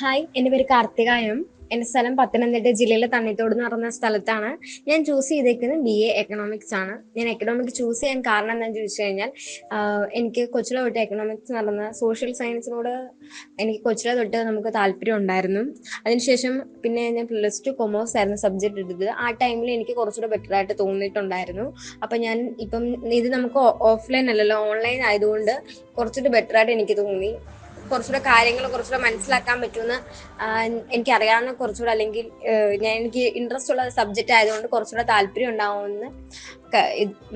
Hi എന്റെ പേര് കാർത്തികായം. എന്റെ സ്ഥലം പത്തനംതിട്ട ജില്ലയിലെ തണ്ണിത്തോട് എന്ന് പറയുന്ന സ്ഥലത്താണ്. ഞാൻ ചൂസ് ചെയ്തേക്കുന്നത് ബി എ എക്കണോമിക്സ് ആണ്. ഞാൻ എക്കണോമിക്സ് ചൂസ് ചെയ്യാൻ കാരണം എന്താണെന്ന് ചോദിച്ചു കഴിഞ്ഞാൽ എനിക്ക് കൊച്ചിലെ തൊട്ട് എക്കണോമിക്സ് നടന്ന സോഷ്യൽ സയൻസിനോട് എനിക്ക് കൊച്ചിലെ തൊട്ട് നമുക്ക് താല്പര്യം ഉണ്ടായിരുന്നു. അതിനുശേഷം പിന്നെ ഞാൻ പ്ലസ് ടു കൊമേഴ്സ് ആയിരുന്നു സബ്ജക്റ്റ് എടുത്തത്. ആ ടൈമിൽ എനിക്ക് കുറച്ചുകൂടെ ബെറ്റർ ആയിട്ട് തോന്നിയിട്ടുണ്ടായിരുന്നു. അപ്പം ഞാൻ ഇപ്പം ഇത് നമുക്ക് ഓഫ്ലൈൻ അല്ലല്ലോ ഓൺലൈൻ ആയതുകൊണ്ട് കുറച്ചുകൂടി ബെറ്റർ ആയിട്ട് എനിക്ക് തോന്നി. കുറച്ചുകൂടെ കാര്യങ്ങൾ കുറച്ചുകൂടെ മനസ്സിലാക്കാൻ പറ്റുമെന്ന് എനിക്ക് എനിക്കറിയാവുന്ന കുറച്ചുകൂടെ അല്ലെങ്കിൽ ഞാൻ എനിക്ക് ഇൻട്രസ്റ്റ് ഉള്ള സബ്ജക്റ്റ് ആയതുകൊണ്ട് കുറച്ചുകൂടെ താല്പര്യം ഉണ്ടാവുമെന്ന്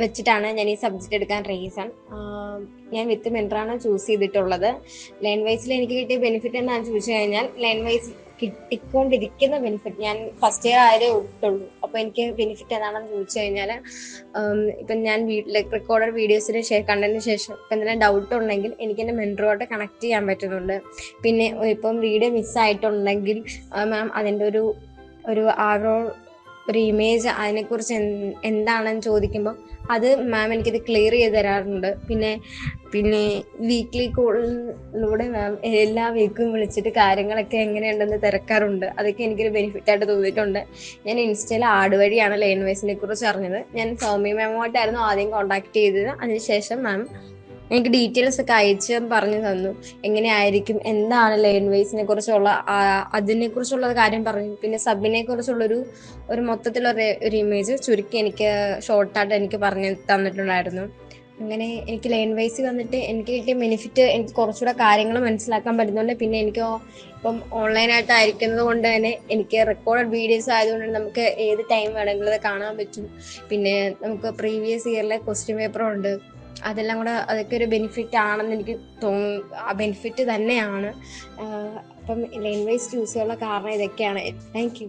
വെച്ചിട്ടാണ് ഞാൻ ഈ സബ്ജക്റ്റ് എടുക്കാൻ റീസൺ ഞാൻ വിത്ത് മെൻട്രാണ് ചൂസ് ചെയ്തിട്ടുള്ളത്. ലൈൻ വൈസിൽ എനിക്ക് കിട്ടിയ ബെനിഫിറ്റ് എന്താണെന്ന് ചോദിച്ചു കഴിഞ്ഞാൽ ലൈൻ വൈസ് കിട്ടിക്കൊണ്ടിരിക്കുന്ന ബെനിഫിറ്റ് ഞാൻ ഫസ്റ്റ് ഇയർ ആയതേ ഉള്ളൂ. അപ്പോൾ എനിക്ക് ബെനിഫിറ്റ് ഏതാണെന്ന് ചോദിച്ചു കഴിഞ്ഞാൽ ഇപ്പം ഞാൻ വീട്ടിൽ റെക്കോർഡഡ് വീഡിയോസിന് ശേഷം കണ്ടതിന് ശേഷം ഇപ്പം എന്തെങ്കിലും ഡൗട്ട് ഉണ്ടെങ്കിൽ എനിക്ക് എന്റെ മെന്ററുമായിട്ട് കണക്ട് ചെയ്യാൻ പറ്റുന്നുണ്ട്. പിന്നെ ഇപ്പം വീഡിയോ മിസ്സായിട്ടുണ്ടെങ്കിൽ മാം അതിന്റെ ഒരു ഒരു ആരോ ഒരു ഇമേജ് അതിനെക്കുറിച്ച് എന്താണെന്ന് ചോദിക്കുമ്പോൾ അത് മാം എനിക്കത് ക്ലിയർ ചെയ്ത് തരാറുണ്ട്. പിന്നെ പിന്നെ വീക്ക്ലി കോളിലൂടെ മാം എല്ലാ വീക്കും വിളിച്ചിട്ട് കാര്യങ്ങളൊക്കെ എങ്ങനെയുണ്ടെന്ന് തിരക്കാറുണ്ട്. അതൊക്കെ എനിക്കൊരു ബെനിഫിറ്റ് ആയിട്ട് തോന്നിയിട്ടുണ്ട്. ഞാൻ ഇൻസ്റ്റയിൽ ആഡ് വഴിയാണ് വൈസിനെ കുറിച്ച് അറിഞ്ഞത്. ഞാൻ സൗമ്യ മാമുമായിട്ടായിരുന്നു ആദ്യം കോൺടാക്ട് ചെയ്തത്. അതിനുശേഷം മാം എനിക്ക് ഡീറ്റെയിൽസ് ഒക്കെ അയച്ച് പറഞ്ഞു തന്നു. എങ്ങനെയായിരിക്കും? എന്താണ് ലൈൻ വൈസിനെ കുറിച്ചുള്ള അതിനെ കുറിച്ചുള്ള കാര്യം പറഞ്ഞു. പിന്നെ സബിനെ കുറിച്ചുള്ളൊരു ഒരു മൊത്തത്തിലൊരു ഒരു ഇമേജ് ചുരുക്കി എനിക്ക് ഷോർട്ടായിട്ട് എനിക്ക് പറഞ്ഞു തന്നിട്ടുണ്ടായിരുന്നു. അങ്ങനെ എനിക്ക് ലൈൻ വൈസ് വന്നിട്ട് എനിക്ക് കിട്ടിയ ബെനിഫിറ്റ് എനിക്ക് കുറച്ചുകൂടെ കാര്യങ്ങൾ മനസ്സിലാക്കാൻ പറ്റുന്നുണ്ട്. പിന്നെ എനിക്ക് ഇപ്പം ഓൺലൈനായിട്ട് ആയിരിക്കുന്നത് കൊണ്ട് തന്നെ എനിക്ക് റെക്കോർഡഡ് വീഡിയോസ് ആയതുകൊണ്ട് നമുക്ക് ഏത് ടൈം വേണമെങ്കിലും കാണാൻ പറ്റും. പിന്നെ നമുക്ക് പ്രീവിയസ് ഇയറിലെ ക്വസ്റ്റ്യൻ പേപ്പറും ഉണ്ട്. അതെല്ലാം കൂടെ അതൊക്കെ ഒരു ബെനിഫിറ്റ് ആണെന്ന് എനിക്ക് തോന്നുന്നു ആ ബെനിഫിറ്റ് തന്നെയാണ്. അപ്പം ലൈൻ വൈസ് ചെയ്യാനുള്ള കാരണം ഇതൊക്കെയാണ്. Thank you